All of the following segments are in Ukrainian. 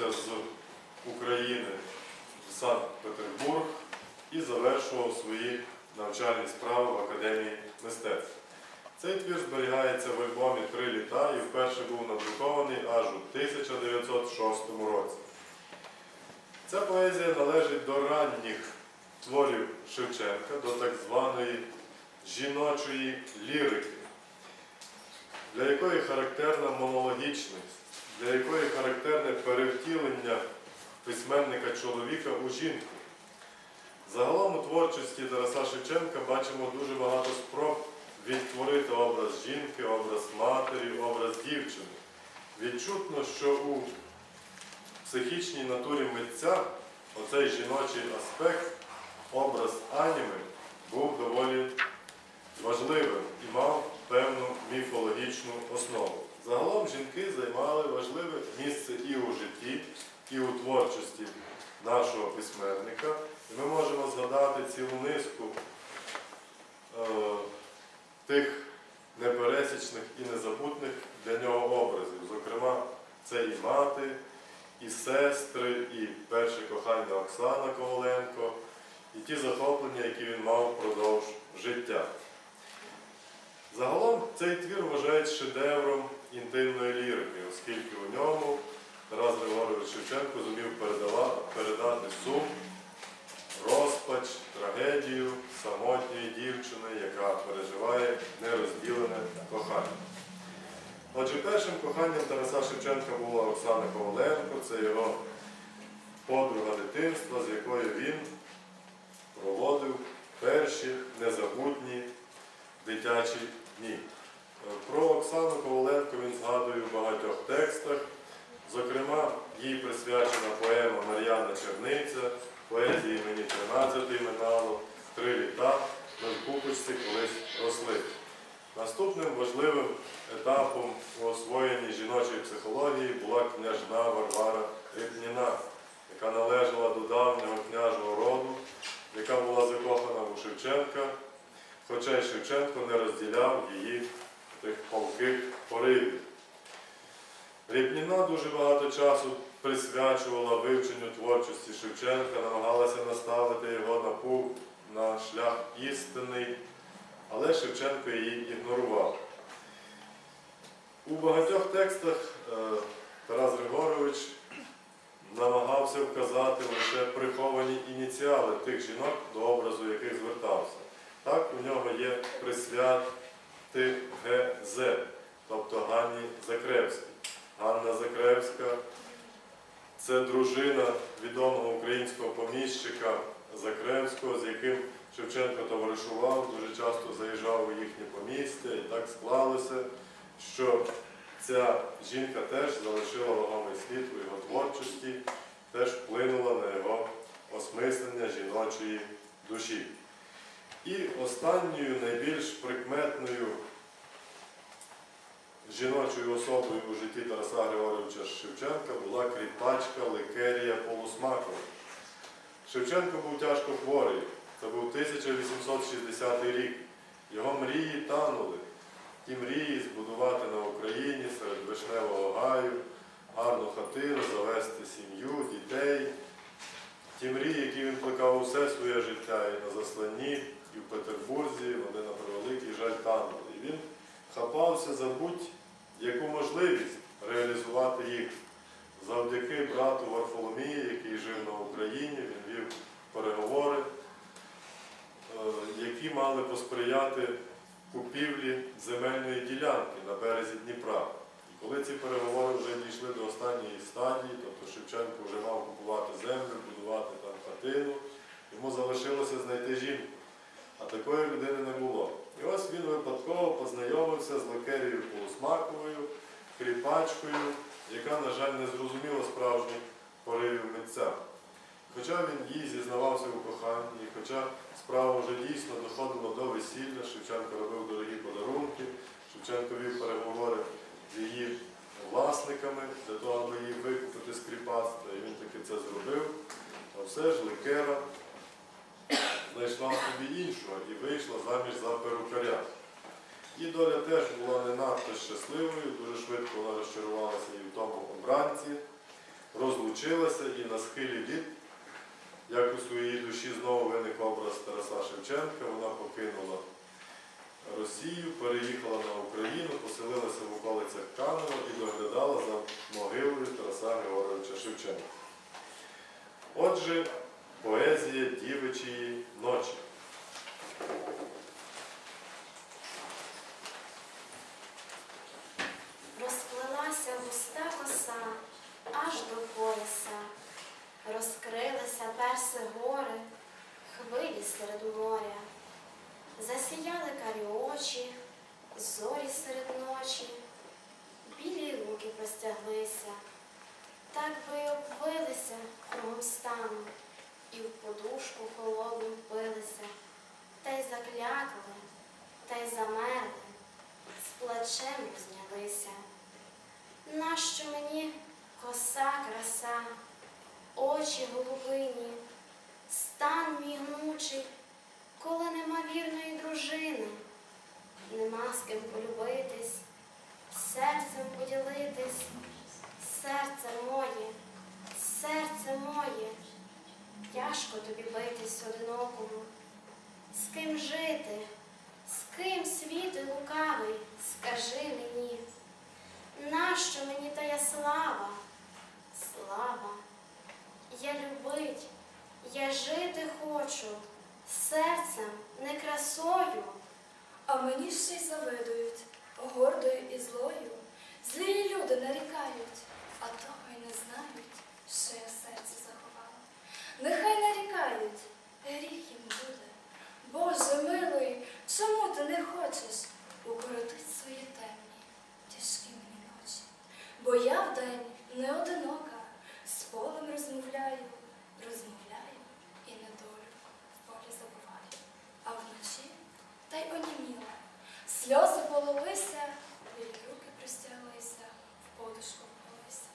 повернувся з України в Санкт-Петербург і завершував свої навчальні справи в Академії мистецтв. Цей твір зберігається в альбомі Три літа і вперше був надрукований аж у 1906 році. Ця поезія належить до ранніх творів Шевченка, до так званої жіночої лірики, для якої характерна монологічність для якої характерне перевтілення письменника чоловіка у жінку. Загалом у творчості Тараса Шевченка бачимо дуже багато спроб відтворити образ жінки, образ матері, образ дівчини. Відчутно, що у психічній натурі митця оцей жіночий аспект, образ аніми, був доволі важливим і мав певну міфологічну основу. Загалом жінки займали важливе місце і у житті, і у творчості нашого письменника. І ми можемо згадати цілу низку е, тих непересічних і незабутних для нього образів. Зокрема, це і мати, і сестри, і перше кохання Оксана Коваленко, і ті захоплення, які він мав впродовж життя. Загалом цей твір вважають шедевром інтимної лірики, оскільки у ньому Тарас Григорович Шевченко зумів передати сум, розпач, трагедію самотньої дівчини, яка переживає нерозділене кохання. Отже, першим коханням Тараса Шевченка була Оксана Коваленко, це його подруга дитинства, з якою він проводив перші незабутні дитячі дні. Е, Про Оксану Коваленко він згадує в багатьох текстах. Зокрема, їй присвячена поема Мар'яна Черниця, поезії мені 13 минало, три літа, в купочці колись росли. Наступним важливим етапом у освоєнні жіночої психології була княжна Варвара Рибніна, яка належала до давнього княжого роду, яка була закохана у Шевченка, хоча Шевченко не розділяв її тих палких поривів. Рібніна дуже багато часу присвячувала вивченню творчості Шевченка, намагалася наставити його на путь, на шлях істинний, але Шевченко її ігнорував. У багатьох текстах е, Тарас Григорович намагався вказати лише приховані ініціали тих жінок, до образу яких звертався. Так, у нього є присвяти ГЗ, тобто Ганні Закревській. Ганна Закревська це дружина відомого українського поміщика Закревського, з яким Шевченко товаришував, дуже часто заїжджав у їхнє помістя, і так склалося, що ця жінка теж залишила вагомий слід у його творчості, теж вплинула на його осмислення жіночої душі. І останньою найбільш прикметною жіночою особою у житті Тараса Григоровича Шевченка була кріпачка Ликерія Полусмакова. Шевченко був тяжко хворий. Це був 1860 рік. Його мрії танули. Ті мрії збудувати на Україні серед вишневого гаю, гарну хатину, завести сім'ю, дітей. Ті мрії, які він плекав усе своє життя і на засланні, і в Петербурзі, вони на превеликий жаль танули. І він хапався за будь-яку можливість реалізувати їх. Завдяки брату Варфоломії, який жив на Україні, він вів переговори, е, які мали посприяти купівлі земельної ділянки на березі Дніпра. І коли ці переговори вже дійшли до останньої стадії, тобто Шевченко вже мав купувати землю, будувати там хатину, йому залишилося знайти жінку. А такої людини не було. Ось він випадково познайомився з Лакерією Полусмаковою, кріпачкою, яка, на жаль, не зрозуміла справжніх поривів митця. Хоча він їй зізнавався у коханні, хоча справа вже дійсно доходила до весілля, Шевченко робив дорогі подарунки, Шевченко вів переговори з її власниками для того, аби її викупити з кріпацтва, і він таки це зробив. А все ж Ликера знайшла собі іншого і вийшла заміж за перукаря. Її доля теж була не надто щасливою, дуже швидко вона розчарувалася і в тому обранці, розлучилася і на схилі літ як у своїй душі знову виник образ Тараса Шевченка, вона покинула Росію, переїхала на Україну, поселилася в околицях Канева і доглядала за могилою Тараса Григоровича Шевченка. Отже, поезія дівичої ночі. Розплилася густа коса аж до пояса, розкрилися перси гори, хвилі серед моря, засіяли карі очі, зорі серед ночі, білі руки простяглися, так би й обвилися кругом стану, і в подушку холодну впилися, та й заклякли, та й замерли з плачем знялися. Нащо мені коса краса, очі голубині, стан мій гнучий, коли нема вірної дружини, нема з ким полюбитись, День не одинока, з полем розмовляю, розмовляю і недолю в полі забуваю. А вночі та й оніміла. Сльози полилися, від руки простяглися, в подушку впалися.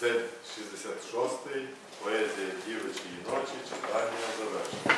Це 66-й поезія дівочої ночі читання завершено.